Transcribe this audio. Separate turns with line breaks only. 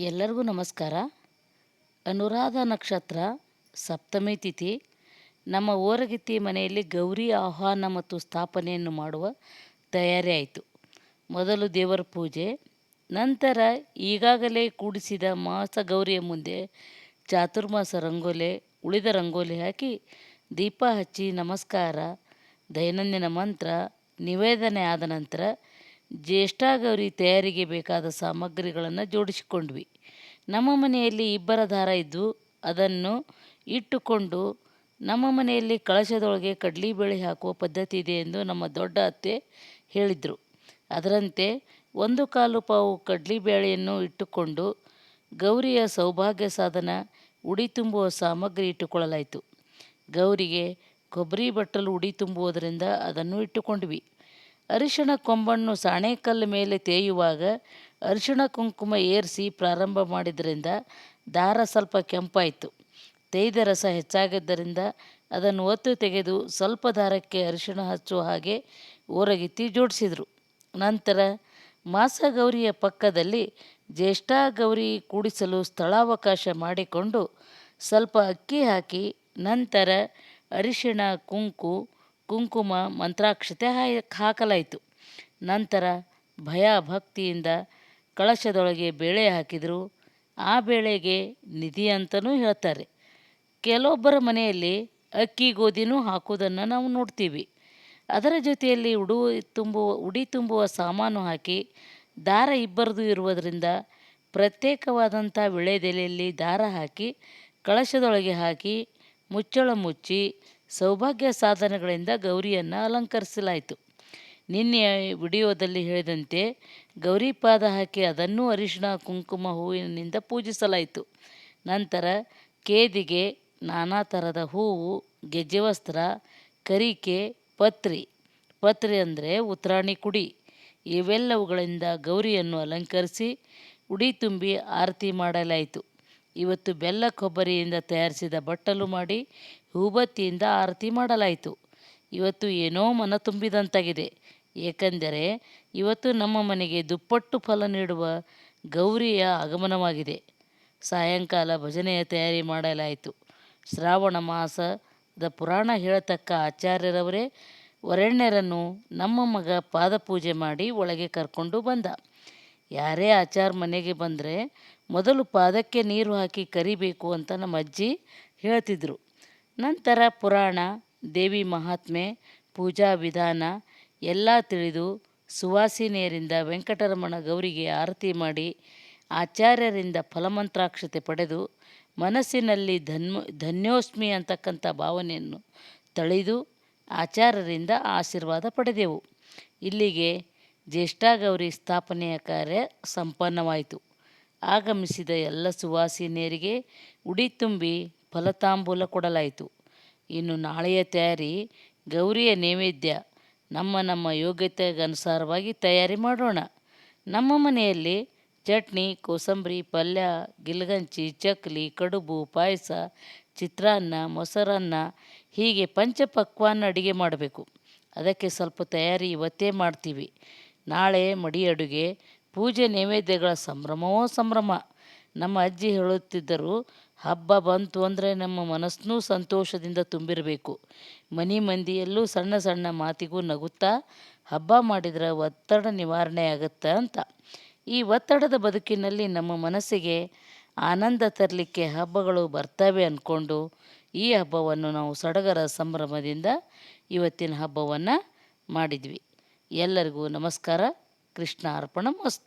ಎಲ್ಲರಿಗೂ ನಮಸ್ಕಾರ. ಅನುರಾಧ ನಕ್ಷತ್ರ, ಸಪ್ತಮಿ ತಿಥಿ, ನಮ್ಮ ಓರಗಿತ್ತಿ ಮನೆಯಲ್ಲಿ ಗೌರಿ ಆಹ್ವಾನ ಮತ್ತು ಸ್ಥಾಪನೆಯನ್ನು ಮಾಡುವ ತಯಾರಿ ಆಯಿತು. ಮೊದಲು ದೇವರ ಪೂಜೆ, ನಂತರ ಈಗಾಗಲೇ ಕೂಡಿಸಿದ ಮಾಸ ಗೌರಿಯ ಮುಂದೆ ಚಾತುರ್ಮಾಸ ರಂಗೋಲೆ, ಉಳಿದ ರಂಗೋಲಿ ಹಾಕಿ ದೀಪ ಹಚ್ಚಿ ನಮಸ್ಕಾರ, ದೈನಂದಿನ ಮಂತ್ರ, ನಿವೇದನೆ ಆದ ನಂತರ ಜ್ಯೇಷ್ಠ ಗೌರಿ ತಯಾರಿಗೆ ಬೇಕಾದ ಸಾಮಗ್ರಿಗಳನ್ನು ಜೋಡಿಸಿಕೊಂಡ್ವಿ. ನಮ್ಮ ಮನೆಯಲ್ಲಿ ಇಬ್ಬರ ದಾರ ಇದ್ದು ಅದನ್ನು ಇಟ್ಟುಕೊಂಡು ನಮ್ಮ ಮನೆಯಲ್ಲಿ ಕಳಶದೊಳಗೆ ಕಡಲೆಬೇಳೆ ಹಾಕುವ ಪದ್ಧತಿ ಇದೆ ಎಂದು ನಮ್ಮ ದೊಡ್ಡ ಅತ್ತೆ ಹೇಳಿದರು. ಅದರಂತೆ ಒಂದು ಕಾಲು ಪಾವು ಕಡಲೆಬೇಳೆಯನ್ನು ಇಟ್ಟುಕೊಂಡು ಗೌರಿಯ ಸೌಭಾಗ್ಯ ಸಾಧನ, ಉಡಿ ತುಂಬುವ ಸಾಮಗ್ರಿ ಇಟ್ಟುಕೊಳ್ಳಲಾಯಿತು. ಗೌರಿಗೆ ಕೊಬ್ಬರಿ ಬಟ್ಟಲು ಉಡಿ ತುಂಬುವುದರಿಂದ ಅದನ್ನು ಇಟ್ಟುಕೊಂಡ್ವಿ. ಅರಿಶಿಣ ಕೊಂಬನ್ನು ಸಾಣೇಕಲ್ಲು ಮೇಲೆ ತೇಯುವಾಗ ಅರಿಶಿಣ ಕುಂಕುಮ ಏರಿಸಿ ಪ್ರಾರಂಭ ಮಾಡಿದ್ದರಿಂದ ದಾರ ಸ್ವಲ್ಪ ಕೆಂಪಾಯಿತು. ತೇಯ್ದ ರಸ ಹೆಚ್ಚಾಗಿದ್ದರಿಂದ ಅದನ್ನು ಒತ್ತು ತೆಗೆದು ಸ್ವಲ್ಪ ದಾರಕ್ಕೆ ಅರಿಶಿಣ ಹಚ್ಚುವ ಹಾಗೆ ಊರಗಿತ್ತಿ ಜೋಡಿಸಿದರು. ನಂತರ ಮಾಸಗೌರಿಯ ಪಕ್ಕದಲ್ಲಿ ಜ್ಯೇಷ್ಠ ಗೌರಿ ಕೂಡಿಸಲು ಸ್ಥಳಾವಕಾಶ ಮಾಡಿಕೊಂಡು ಸ್ವಲ್ಪ ಅಕ್ಕಿ ಹಾಕಿ ನಂತರ ಅರಿಶಿಣ, ಕುಂಕು ಕುಂಕುಮ ಮಂತ್ರಾಕ್ಷತೆ ಹಾಕಲಾಯಿತು. ನಂತರ ಭಯ ಭಕ್ತಿಯಿಂದ ಕಳಶದೊಳಗೆ ಬೇಳೆ ಹಾಕಿದರು. ಆ ಬೇಳೆಗೆ ನಿಧಿ ಅಂತಲೂ ಹೇಳ್ತಾರೆ. ಕೆಲವೊಬ್ಬರ ಮನೆಯಲ್ಲಿ ಅಕ್ಕಿ ಗೋಧಿನೂ ಹಾಕೋದನ್ನು ನಾವು ನೋಡ್ತೀವಿ. ಅದರ ಜೊತೆಯಲ್ಲಿ ಉಡು ತುಂಬುವ, ಉಡಿ ತುಂಬುವ ಸಾಮಾನು ಹಾಕಿ ದಾರ ಇಬ್ಬರದು ಇರುವುದರಿಂದ ಪ್ರತ್ಯೇಕವಾದಂಥ ವಿಳೆದೆಲೆಯಲ್ಲಿ ದಾರ ಹಾಕಿ ಕಳಶದೊಳಗೆ ಹಾಕಿ ಮುಚ್ಚಳ ಮುಚ್ಚಿ ಸೌಭಾಗ್ಯ ಸಾಧನಗಳಿಂದ ಗೌರಿಯನ್ನು ಅಲಂಕರಿಸಲಾಯಿತು. ನಿನ್ನೆ ವಿಡಿಯೋದಲ್ಲಿ ಹೇಳಿದಂತೆ ಗೌರಿ ಪಾದ ಹಾಕಿ ಅದನ್ನೂ ಅರಿಶಿಣ, ಕುಂಕುಮ ಹೂವಿನಿಂದ ಪೂಜಿಸಲಾಯಿತು. ನಂತರ ಕೇದಿಗೆ ನಾನಾ ಥರದ ಹೂವು ಗೆಜ್ಜೆ ವಸ್ತ್ರ ಕರಿಕೆ, ಪತ್ರಿ. ಪತ್ರಿ ಅಂದರೆ ಉತ್ತರಾಣಿ ಕುಡಿ. ಇವೆಲ್ಲವುಗಳಿಂದ ಗೌರಿಯನ್ನು ಅಲಂಕರಿಸಿ ಉಡಿ ತುಂಬಿ ಆರತಿ ಮಾಡಲಾಯಿತು. ಇವತ್ತು ಬೆಲ್ಲ ಕೊಬ್ಬರಿಯಿಂದ ತಯಾರಿಸಿದ ಬಟ್ಟಲು ಮಾಡಿ ಹೂಬತ್ತಿಯಿಂದ ಆರತಿ ಮಾಡಲಾಯಿತು. ಇವತ್ತು ಏನೋ ಮನ ತುಂಬಿದಂತಾಗಿದೆ. ಏಕೆಂದರೆ ಇವತ್ತು ನಮ್ಮ ಮನೆಗೆ ದುಪ್ಪಟ್ಟು ಫಲ ನೀಡುವ ಗೌರಿಯ ಆಗಮನವಾಗಿದೆ. ಸಾಯಂಕಾಲ ಭಜನೆಯ ತಯಾರಿ ಮಾಡಲಾಯಿತು. ಶ್ರಾವಣ ಮಾಸದ ಪುರಾಣ ಹೇಳತಕ್ಕ ಆಚಾರ್ಯರವರೇ ವರೆಣ್ಯರನ್ನು ನಮ್ಮ ಮಗ ಪಾದಪೂಜೆ ಮಾಡಿ ಒಳಗೆ ಕರ್ಕೊಂಡು ಬಂದ. ಯಾರೇ ಆಚಾರ ಮನೆಗೆ ಬಂದರೆ ಮೊದಲು ಪಾದಕ್ಕೆ ನೀರು ಹಾಕಿ ಕರಿಬೇಕು ಅಂತ ನಮ್ಮ ಅಜ್ಜಿ ಹೇಳ್ತಿದ್ರು. ನಂತರ ಪುರಾಣ, ದೇವಿ ಮಹಾತ್ಮೆ, ಪೂಜಾ ವಿಧಾನ ಎಲ್ಲ ತಿಳಿದು ಸುವಾಸಿನಿಯರಿಂದ ವೆಂಕಟರಮಣ ಗೌರಿಗೆ ಆರತಿ ಮಾಡಿ ಆಚಾರ್ಯರಿಂದ ಫಲಮಂತ್ರಾಕ್ಷತೆ ಪಡೆದು ಮನಸ್ಸಿನಲ್ಲಿ ಧನ್ಮ, ಧನ್ಯೋಸ್ಮಿ ಅಂತಕ್ಕಂಥ ಭಾವನೆಯನ್ನು ತಳೆದು ಆಚಾರ್ಯರಿಂದ ಆಶೀರ್ವಾದ ಪಡೆದೆವು. ಇಲ್ಲಿಗೆ ಜ್ಯೇಷ್ಠ ಗೌರಿ ಸ್ಥಾಪನೆಯ ಕಾರ್ಯ ಸಂಪನ್ನವಾಯಿತು. ಆಗಮಿಸಿದ ಎಲ್ಲ ಸುವಾಸಿನಿಯರಿಗೆ ಉಡಿ ತುಂಬಿ ಫಲತಾಂಬೂಲ ಕೊಡಲಾಯಿತು. ಇನ್ನು ನಾಳೆಯ ತಯಾರಿ ಗೌರಿಯ ನೈವೇದ್ಯ. ನಮ್ಮ ನಮ್ಮ ಯೋಗ್ಯತೆಗನುಸಾರವಾಗಿ ತಯಾರಿ ಮಾಡೋಣ. ನಮ್ಮ ಮನೆಯಲ್ಲಿ ಚಟ್ನಿ, ಕೋಸಂಬರಿ, ಪಲ್ಯ ಗಿಲ್ಗಂಚಿ ಚಕ್ಲಿ, ಕಡುಬು, ಪಾಯಸ, ಚಿತ್ರಾನ್ನ, ಮೊಸರನ್ನ ಹೀಗೆ ಪಂಚಪಕ್ವಾನ್ನ ಅಡುಗೆ ಮಾಡಬೇಕು. ಅದಕ್ಕೆ ಸ್ವಲ್ಪ ತಯಾರಿ ಇವತ್ತೇ ಮಾಡ್ತೀವಿ. ನಾಳೆ ಮಡಿ ಅಡುಗೆ ಪೂಜೆ ನೈವೇದ್ಯಗಳ ಸಂಭ್ರಮವೋ ಸಂಭ್ರಮ. ನಮ್ಮ ಅಜ್ಜಿ ಹೇಳುತ್ತಿದ್ದರು, ಹಬ್ಬ ಬಂತು ಅಂದರೆ ನಮ್ಮ ಮನಸ್ಸನ್ನೂ ಸಂತೋಷದಿಂದ ತುಂಬಿರಬೇಕು. ಮನೆ ಮಂದಿಯಲ್ಲೂ ಸಣ್ಣ ಸಣ್ಣ ಮಾತಿಗೂ ನಗುತ್ತಾ, ಹಬ್ಬ ಮಾಡಿದರೆ ಒತ್ತಡ ನಿವಾರಣೆ ಆಗುತ್ತೆ ಅಂತ. ಈ ಒತ್ತಡದ ಬದುಕಿನಲ್ಲಿ ನಮ್ಮ ಮನಸ್ಸಿಗೆ ಆನಂದ ತರಲಿಕ್ಕೆ ಹಬ್ಬಗಳು ಬರ್ತವೆ ಅಂದ್ಕೊಂಡು ಈ ಹಬ್ಬವನ್ನು ನಾವು ಸಡಗರ ಸಂಭ್ರಮದಿಂದ ಇವತ್ತಿನ ಹಬ್ಬವನ್ನು ಮಾಡಿದ್ವಿ. ಎಲ್ಲರಿಗೂ ನಮಸ್ಕಾರ, ಕೃಷ್ಣ ಅರ್ಪಣ ಮಸ್ತು